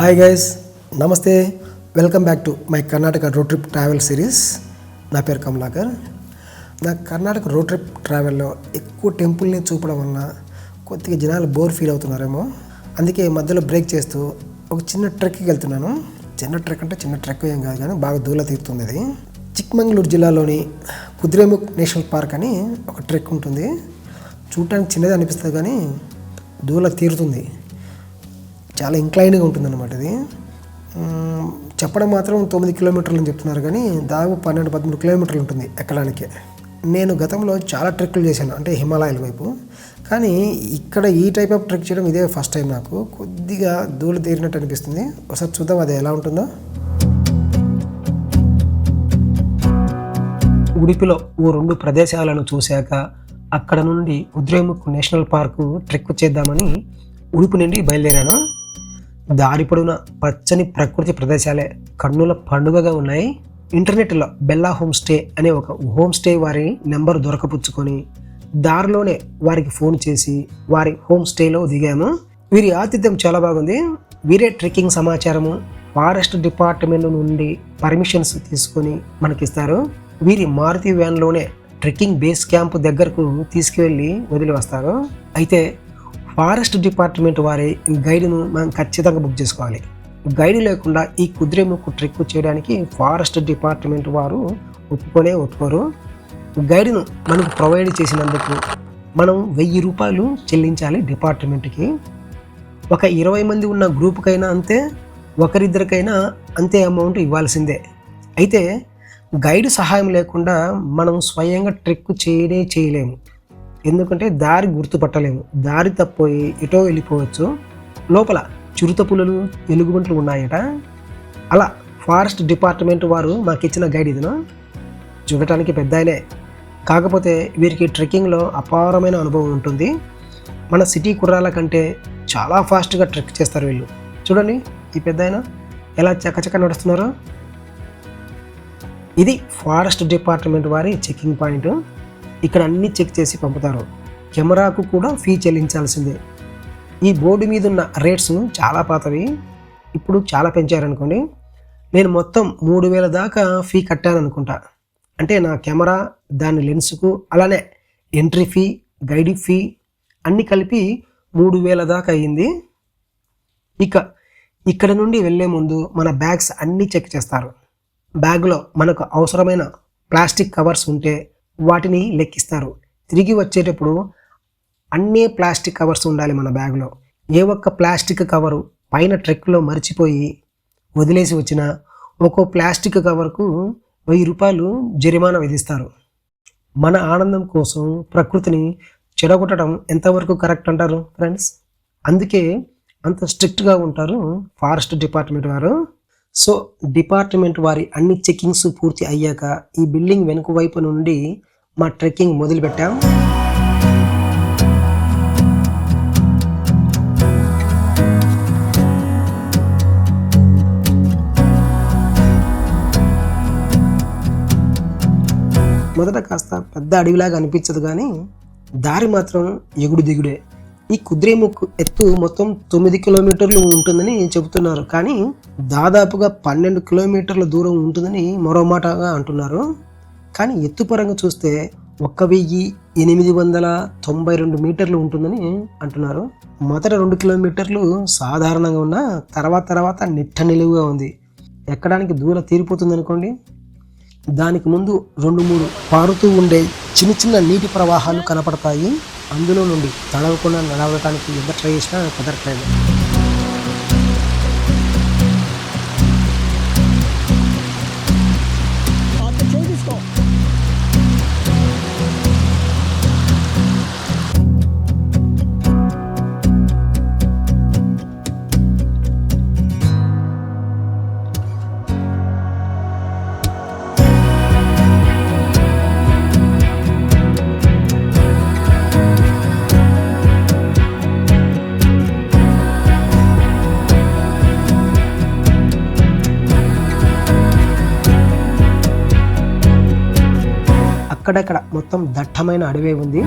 Hi guys namaste. Welcome back to my Karnataka road trip travel series నా పేరు కమలాకర్. నా Karnataka road trip ట్రావెల్లో ఎక్కువ టెంపుల్ని చూపడం వలన కొద్దిగా జనాలు బోర్ ఫీల్ అవుతున్నారేమో. అందుకే మధ్యలో బ్రేక్ చేస్తూ ఒక చిన్న ట్రెక్కి వెళ్తున్నాను. చిన్న ట్రెక్ అంటే చిన్న ట్రెక్ ఏం కాదు కానీ బాగా దూల తీరుతుంది అది చిక్మంగళూరు జిల్లాలోని కుద్రేముఖ్ నేషనల్ పార్క్ అని ఒక ట్రెక్ ఉంటుంది. చూడటానికి చిన్నది అనిపిస్తుంది కానీ దూల తీరుతుంది. చాలా ఇంక్లైన్గా ఉంటుందన్నమాట ఇది చెప్పడం మాత్రం తొమ్మిది కిలోమీటర్లు అని చెప్తున్నారు కానీ దాదాపు పన్నెండు పదమూడు కిలోమీటర్లు ఉంటుంది ఎక్కడానికి. నేను గతంలో చాలా ట్రెక్లు చేశాను అంటే హిమాలయాల వైపు. కానీ ఇక్కడ ఈ టైప్ ఆఫ్ ట్రెక్ చేయడం ఇదే ఫస్ట్ టైం నాకు. కొద్దిగా ధూళి తీరినట్టు అనిపిస్తుంది. ఒకసారి చూద్దాం అది ఎలా ఉంటుందో. ఉడిపిలో ఓ రెండు ప్రదేశాలను చూశాక అక్కడ నుండి ఉద్రేముఖ్ నేషనల్ పార్కు ట్రెక్ చేద్దామని ఉడుపు నుండి బయలుదేరాను. దారి పొడవున పచ్చని ప్రకృతి ప్రదేశాలే కన్నుల పండుగగా ఉన్నాయి. ఇంటర్నెట్లో బెల్లా హోమ్ స్టే అనే ఒక హోమ్ స్టే వారి నెంబర్ దొరకపుచ్చుకొని దారిలోనే వారికి ఫోన్ చేసి వారి హోమ్ స్టేలో దిగాము. వీరి ఆతిథ్యం చాలా బాగుంది. వీరే ట్రెక్కింగ్ సమాచారము ఫారెస్ట్ డిపార్ట్మెంట్ నుండి పర్మిషన్స్ తీసుకొని మనకిస్తారు. వీరి మారుతి వ్యాన్లోనే ట్రెక్కింగ్ బేస్ క్యాంప్ దగ్గరకు తీసుకువెళ్ళి వదిలి వస్తారు అయితే ఫారెస్ట్ డిపార్ట్మెంట్ వారి గైడ్ను మనం ఖచ్చితంగా బుక్ చేసుకోవాలి. గైడ్ లేకుండా ఈ కుదిరేముక్కు ట్రిక్ చేయడానికి ఫారెస్ట్ డిపార్ట్మెంట్ వారు ఒప్పుకొనే ఒప్పుకోరు. గైడ్ను మనకు ప్రొవైడ్ చేసినందుకు మనం వెయ్యి రూపాయలు చెల్లించాలి డిపార్ట్మెంట్కి. ఒక ఇరవై మంది ఉన్న గ్రూప్కైనా అంతే ఒకరిద్దరికైనా అంతే అమౌంట్ ఇవ్వాల్సిందే. అయితే గైడ్ సహాయం లేకుండా మనం స్వయంగా ట్రెక్ చేయనే చేయలేము. ఎందుకంటే దారి గుర్తుపట్టలేము. దారి తప్పిపోయి ఎటో వెళ్ళిపోవచ్చు. లోపల చిరుత పులులు ఎలుగుబంట్లు ఉన్నాయట. అలా ఫారెస్ట్ డిపార్ట్మెంట్ వారు మాకు ఇచ్చిన గైడ్ ఇదిను చూడటానికి పెద్ద ఆయనే. కాకపోతే వీరికి ట్రెక్కింగ్లో అపారమైన అనుభవం ఉంటుంది. మన సిటీ కుర్రాల కంటే చాలా ఫాస్ట్గా ట్రెక్ చేస్తారు వీళ్ళు. చూడండి ఈ పెద్ద ఆయన ఎలా చకచక నడుస్తున్నారో. ఇది ఫారెస్ట్ డిపార్ట్మెంట్ వారి చెక్కింగ్ పాయింట్. ఇక్కడ అన్ని చెక్ చేసి పంపుతారు. కెమెరాకు కూడా ఫీ చెల్లించాల్సిందే. ఈ బోర్డు మీద ఉన్న రేట్స్ చాలా పాతవి ఇప్పుడు చాలా పెంచారనుకోండి. నేను మొత్తం మూడు వేల దాకా ఫీ కట్టాను అనుకుంటా అంటే నా కెమెరా దాని లెన్స్కు అలానే ఎంట్రీ ఫీ గైడ్ ఫీ అన్నీ కలిపి మూడు వేల దాకా అయ్యింది. ఇక ఇక్కడ నుండి వెళ్ళే ముందు మన బ్యాగ్స్ అన్నీ చెక్ చేస్తారు. బ్యాగ్లో మనకు అవసరమైన ప్లాస్టిక్ కవర్స్ ఉంటే వాటిని లెక్కిస్తారు. తిరిగి వచ్చేటప్పుడు అన్నీ ప్లాస్టిక్ కవర్స్ ఉండాలి మన బ్యాగ్లో. ఏ ఒక్క ప్లాస్టిక్ కవరు పైన ట్రెక్లో మర్చిపోయి వదిలేసి వచ్చిన ఒక్కో ప్లాస్టిక్ కవర్కు వెయ్యి రూపాయలు జరిమానా విధిస్తారు. మన ఆనందం కోసం ప్రకృతిని చెడగొట్టడం ఎంతవరకు కరెక్ట్ అంటారు ఫ్రెండ్స్? అందుకే అంత స్ట్రిక్ట్గా ఉంటారు ఫారెస్ట్ డిపార్ట్మెంట్ వారు. సో డిపార్ట్మెంట్ వారి అన్ని చెకింగ్స్ పూర్తి అయ్యాక ఈ బిల్డింగ్ వెనుక వైపు నుండి మా ట్రెక్కింగ్ మొదలుపెట్టాం. మొదట కాస్త పెద్ద అడవిలాగా అనిపించదు కానీ దారి మాత్రం ఎగుడు దిగుడే. ఈ కుద్రేముఖ్ ఎత్తు మొత్తం తొమ్మిది కిలోమీటర్లు ఉంటుందని చెబుతున్నారు. కానీ దాదాపుగా పన్నెండు కిలోమీటర్ల దూరం ఉంటుందని మరో మాటగా అంటున్నారు. కానీ ఎత్తుపరంగా చూస్తే ఒక్క వెయ్యి ఎనిమిది వందల తొంభై రెండు మీటర్లు ఉంటుందని అంటున్నారు. మొదట రెండు కిలోమీటర్లు సాధారణంగా ఉన్న తర్వాత తర్వాత నిట్ట నిలువుగా ఉంది. ఎక్కడానికి దూరం తీరిపోతుంది అనుకోండి దానికి ముందు రెండు మూడు పారుతూ ఉండే చిన్న చిన్న నీటి ప్రవాహాలు కనపడతాయి. అందులో నుండి తడవకుండా నడవడానికి ఎంత ట్రై చేసినా కుదరట్లేదు. అక్కడక్కడ మొత్తం దట్టమైన అడవే ఉంది.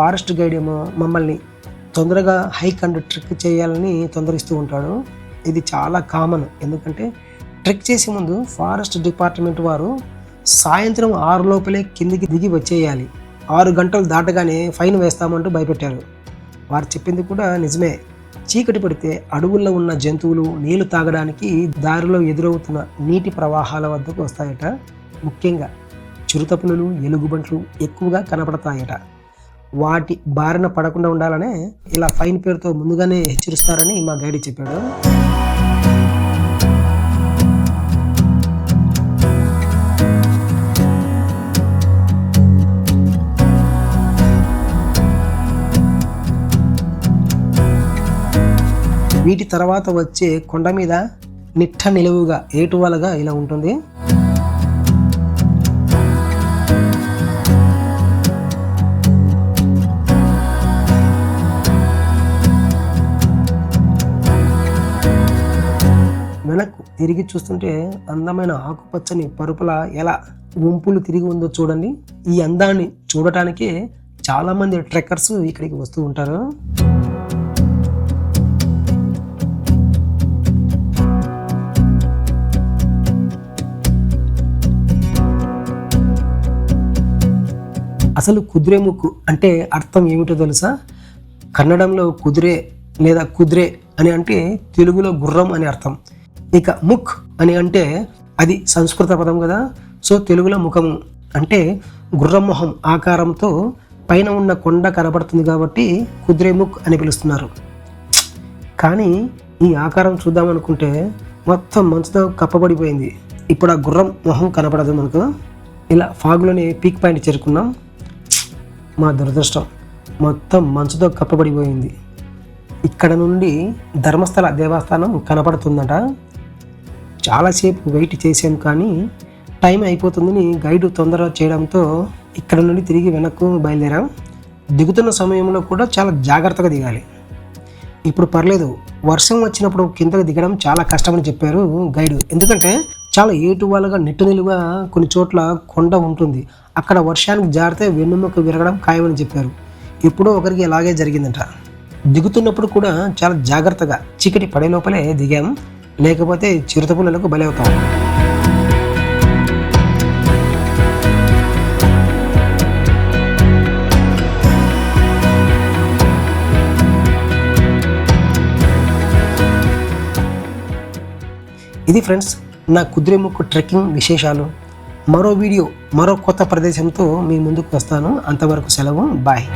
ఫారెస్ట్ గైడ్ ఏమో మమ్మల్ని తొందరగా హైక్ అండ్ ట్రెక్ చేయాలని తొందరిస్తూ ఉంటాడు. ఇది చాలా కామన్. ఎందుకంటే ట్రెక్ చేసే ముందు ఫారెస్ట్ డిపార్ట్మెంట్ వారు సాయంత్రం ఆరు లోపలే కిందికి దిగి వచ్చేయాలి. ఆరు గంటలు దాటగానే ఫైన్ వేస్తామంటూ భయపెట్టారు. వారు చెప్పింది కూడా నిజమే. చీకటి పడితే అడవుల్లో ఉన్న జంతువులు నీళ్ళు తాగడానికి దారిలో ఎదురవుతున్న నీటి ప్రవాహాల వద్దకు వస్తాయట. ముఖ్యంగా చిరుతపులులు ఎలుగుబంట్లు ఎక్కువగా కనపడతాయట. వాటి బారిన పడకుండా ఉండాలనే ఇలా ఫైన్ పేరుతో ముందుగానే హెచ్చరిస్తారని మా గైడ్ చెప్పాడు. వీటి తర్వాత వచ్చే కొండ మీద నిట్ట నిలువుగా ఏటువాలుగా ఇలా ఉంటుంది. వెనక్కు తిరిగి చూస్తుంటే అందమైన ఆకుపచ్చని పరుపుల ఎలా గుంపులు తిరిగి ఉందో చూడండి. ఈ అందాన్ని చూడటానికి చాలామంది ట్రెక్కర్స్ ఇక్కడికి వస్తూ ఉంటారు. అసలు కుదిరే ముక్కు అంటే అర్థం ఏమిటో తెలుసా? కన్నడంలో కుదిరే లేదా కుదిరే అని అంటే తెలుగులో గుర్రం అని అర్థం. ఇక ముక్ అని అంటే అది సంస్కృత పదం కదా. సో తెలుగులో ముఖము అంటే గుర్రం మొహం ఆకారంతో పైన ఉన్న కొండ కనబడుతుంది కాబట్టి కుద్రేముఖ్ అని పిలుస్తున్నారు. కానీ ఈ ఆకారం చూద్దామనుకుంటే మొత్తం మంచుతో కప్పబడిపోయింది. ఇప్పుడు ఆ గుర్రం మొహం కనపడదు మనకు. ఇలా ఫాగ్లోని పీక్ పాయింట్ చేరుకున్నాం. మా దురదృష్టం మొత్తం మంచుతో కప్పబడిపోయింది. ఇక్కడ నుండి ధర్మస్థల దేవస్థానం కనపడుతుందట. చాలాసేపు వెయిట్ చేసాం కానీ టైం అయిపోతుందని గైడ్ తొందర చేయడంతో ఇక్కడ నుండి తిరిగి వెనక్కు బయలుదేరాం. దిగుతున్న సమయంలో కూడా చాలా జాగ్రత్తగా దిగాలి. ఇప్పుడు పర్లేదు వర్షం వచ్చినప్పుడు కిందకు దిగడం చాలా కష్టమని చెప్పారు గైడ్. ఎందుకంటే చాలా ఏటువాలుగా నెట్టు నిలుగా కొన్ని చోట్ల కొండ ఉంటుంది. అక్కడ వర్షానికి జారితే వెన్నుముక విరగడం ఖాయమని చెప్పారు. ఎప్పుడో ఒకరికి ఇలాగే జరిగిందట. దిగుతున్నప్పుడు కూడా చాలా జాగ్రత్తగా చీకటి పడే లోపలే దిగాం. లేకపోతే చిరుతపుల్లలకు బలి అవుతాం ఇది ఫ్రెండ్స్ నా కుదిరేముక్కు ట్రెక్కింగ్ విశేషాలు. మరో వీడియో మరో కొత్త ప్రదేశంతో మీ ముందుకు వస్తాను. అంతవరకు సెలవు బాయ్.